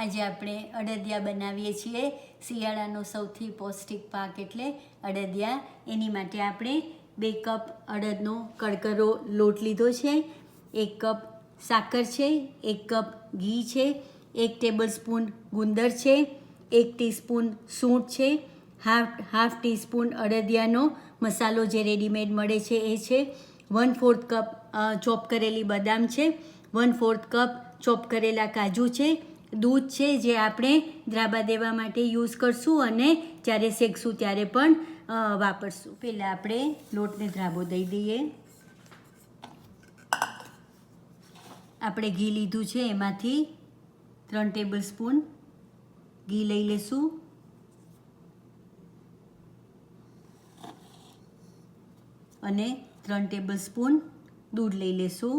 આજે આપણે અડદિયા બનાવીએ છીએ. શિયાળાનો સૌથી પૌષ્ટિક પાક એટલે અડદિયા. એની માટે આપણે બે કપ અડદનો કડકરો લોટ લીધો છે. એક કપ સાકર છે, એક કપ ઘી છે, એક ટેબલ સ્પૂન ગુંદર છે, એક ટીસ્પૂન સૂંઠ છે, હાફ હાફ ટીસ્પૂન અડદિયાનો મસાલો જે રેડીમેડ મળે છે એ છે. વન ફોર્થ કપ ચોપ કરેલી બદામ છે. વન ફોર્થ કપ ચોપ કરેલા કાજુ છે. દૂધ છે જે આપણે દ્રાબા દેવા માટે યુઝ કરશું અને જ્યારે શેકશું ત્યારે પણ વાપરશું. પહેલાં આપણે લોટને દ્રાબો દઈ દઈએ. આપણે ઘી લીધું છે એમાંથી ત્રણ ટેબલ સ્પૂન ઘી લઈ લેશું. અને ત્રણ ટેબલ સ્પૂન દૂધ લઈ લેશું.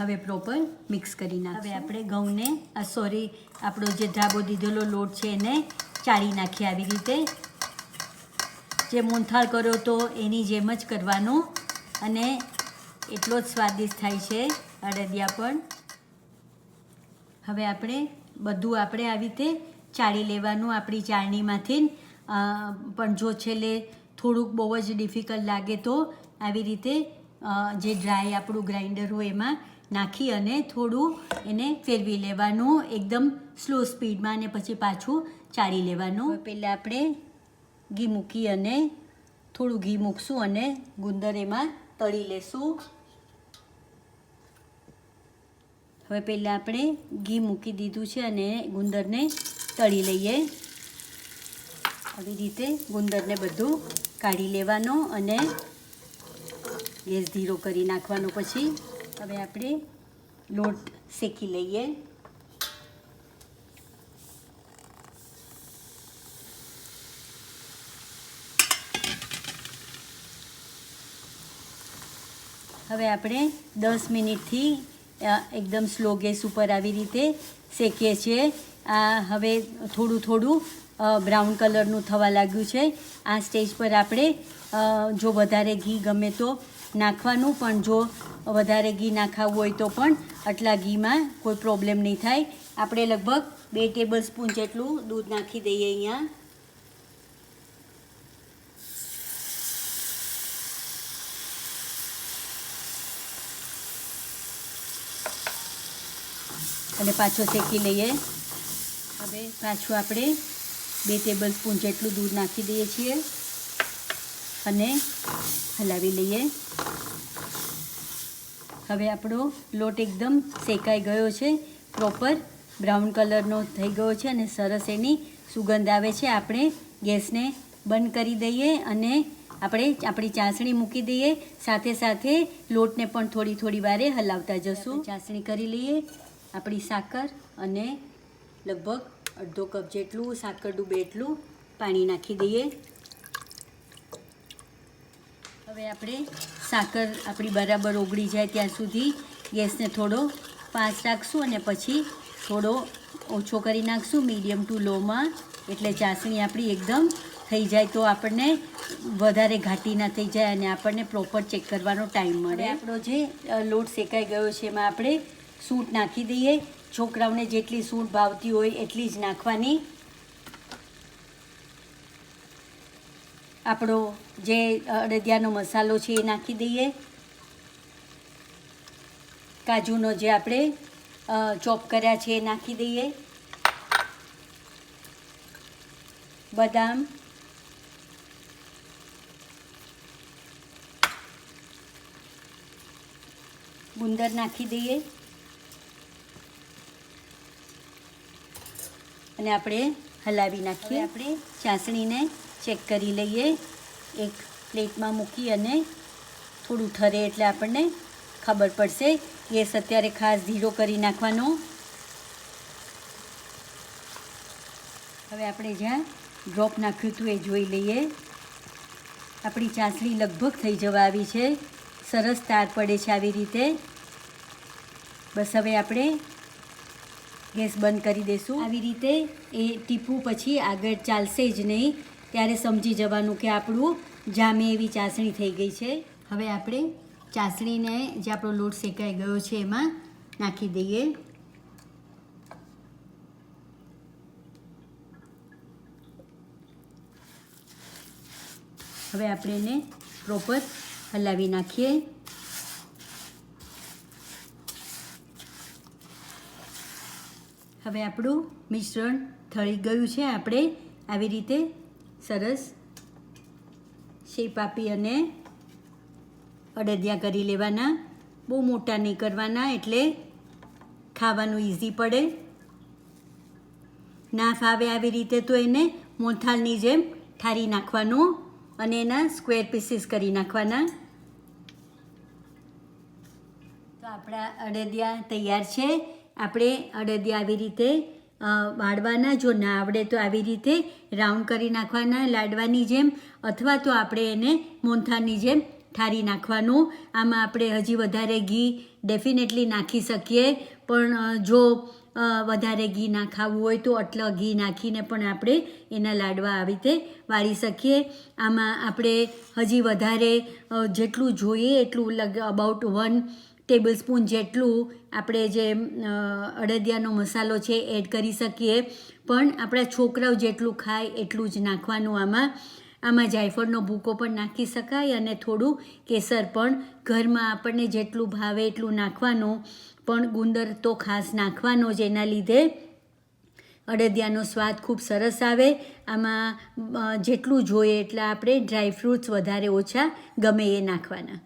હવે પ્રોપર મિક્સ કરી નાખ હવે આપણે ઘઉંને સોરી આપણો જે ઢાબો દીધેલો લોટ છે એને ચાળી નાખીએ આવી રીતે. જે મોહનથાળ કર્યો તો એની જેમ જ કરવાનો. અને એટલો જ સ્વાદિષ્ટ થાય છે અડદિયા પણ. હવે આપણે બધું આપણે આવી રીતે ચાળી લેવાનું આપણી ચાળણીમાંથી. પણ જો છેલ્લે થોડુંક બહુ જ ડિફિકલ્ટ લાગે તો આવી રીતે જે ડ્રાય આપણું ગ્રાઇન્ડર હોય એમાં નાખી અને થોડું એને ફેરવી લેવાનું. એકદમ સ્લો સ્પીડમાં અને પછી પાછું ચાળી લેવાનું. પહેલાં આપણે ઘી મૂકી અને થોડું ઘી મૂકશું અને ગુંદર એમાં તળી લેશું. હવે પહેલાં આપણે ઘી મૂકી દીધું છે અને ગુંદરને તળી લઈએ. આવી રીતે ગુંદરને બધું કાઢી લેવાનો અને ગેસ ધીરો કરી નાખવાનો પછી હવે આપણે લોટ શેકી લઈએ. હવે આપણે દસ મિનિટથી એકદમ સ્લો ગેસ ઉપર આવી રીતે શેકીએ છીએ. આ હવે થોડું થોડું બ્રાઉન કલરનું થવા લાગ્યું છે. આ સ્ટેજ પર આપણે જો વધારે ઘી ગમે તો નાખવાનું. પણ જો વધારે ઘી નાખાવું હોય તો પણ આટલા ઘીમાં કોઈ પ્રોબ્લેમ નહીં થાય. આપણે લગભગ બે ટેબલ સ્પૂન જેટલું દૂધ નાખી દઈએ અહીંયા. અને પાછો શેકી લઈએ. હવે પાછું આપણે બે ટેબલ સ્પૂન જેટલું દૂધ નાખી દઈએ છીએ. અને હલાવી લઈએ. હવે આપણો લોટ એકદમ શેકાઈ ગયો છે. પ્રોપર બ્રાઉન કલરનો થઈ ગયો છે અને સરસ એની સુગંધ આવે છે. આપણે ગેસને બંધ કરી દઈએ અને આપણે આપણી ચાસણી મૂકી દઈએ. સાથે સાથે લોટને પણ થોડી થોડી વારે હલાવતા જશું. ચાસણી કરી લઈએ, આપણી સાકર અને લગભગ અડધો કપ જેટલું સાકર ડૂબે એટલું પાણી નાખી દઈએ. હવે આપણે સાકર આપણી બરાબર ઓગળી જાય ત્યાં સુધી ગેસને થોડો પાંચ રાખશું અને પછી થોડો ઓછો કરી નાખશું મીડિયમ ટુ લોમાં એટલે ચાસણી આપણી એકદમ થઈ જાય તો આપણને વધારે ઘાટી ના થઈ જાય અને આપણને પ્રોપર ચેક કરવાનો ટાઈમ મળે. આપણો જે લોટ શેકાઈ ગયો છે એમાં આપણે સૂટ નાખી દઈએ. છોકરાઓને જેટલી સૂટ ભાવતી હોય એટલી જ નાખવાની આપણો જે અડદિયાનો મસાલો છે એ નાખી દઈએ. કાજુનો જે આપણે ચોપ કર્યા છે એ નાખી દઈએ. બદામ. ગુંદર નાખી દઈએ. અને આપણે હલાવી નાખીએ આપણે ચાસણીને. ચેક કરી લઈએ. એક પ્લેટમાં મૂકી અને થોડું ઠરે એટલે આપણને ખબર પડશે. ગેસ અત્યારે ખાસ ધીરો કરી નાખવાનો. હવે આપણે જ્યાં ડ્રોપ નાખ્યું હતું એ જોઈ લઈએ. આપણી ચાસણી લગભગ થઈ જવા આવી છે. સરસ તાર પડે છે આવી રીતે. બસ હવે આપણે ગેસ બંધ કરી દઈશું આવી રીતે એ ટીપું પછી આગળ ચાલશે જ નહીં. ત્યારે સમજી જવાનું કે આપણું જામે એવી ચાસણી થઈ ગઈ છે. હવે આપણે ચાસણીને જે આપણો લોટ શેકાઈ ગયો છે એમાં નાખી દઈએ. હવે આપણે એને પ્રોપર હલાવી નાખીએ. હવે આપણું મિશ્રણ થળી ગયું છે. આપણે આવી રીતે સરસ શેપ આપી અને અડદિયા કરી લેવાના. બહુ મોટા નહીં કરવાના, એટલે ખાવાનું ઇઝી પડે. ના ફાવે આવી રીતે તો એને મોથાલની જેમ ઠારી નાખવાનું અને એના સ્ક્વેર પીસીસ કરી નાખવાના. તો આપણા અડદિયા તૈયાર છે. આપણે અડદિયા આવી રીતે વાળવાના જો ના આવડે તો આવી રીતે રાઉન્ડ કરી નાખવાના, લાડવાની જેમ અથવા તો આપણે એને મોંથાની જેમ ઠારી નાખવાનું. આમાં આપણે હજી વધારે ઘી ડેફિનેટલી નાખી શકીએ. પણ જો વધારે ઘી ના ખાવું હોય તો આટલા ઘી નાખીને પણ આપણે એના લાડવા આવી રીતે વાળી શકીએ. આમાં આપણે હજી વધારે જેટલું જોઈએ એટલું લગ, અબાઉટ વન ટેબલ સ્પૂન જેટલું આપણે જે અડદિયાનો મસાલો છે એડ કરી શકીએ. પણ આપણા છોકરાઓ જેટલું ખાય એટલું જ નાખવાનું આમાં. આમાં જાયફળનો ભૂકો પણ નાખી શકાય અને થોડું કેસર પણ. ઘરમાં આપણને જેટલું ભાવે એટલું નાખવાનું. પણ ગુંદર તો ખાસ નાખવાનો જ એના લીધે. અડદિયાનો સ્વાદ ખૂબ સરસ આવે. આમાં જેટલું જોઈએ એટલા આપણે ડ્રાય ફ્રૂટ્સ વધારે ઓછા ગમે એ નાખવાના.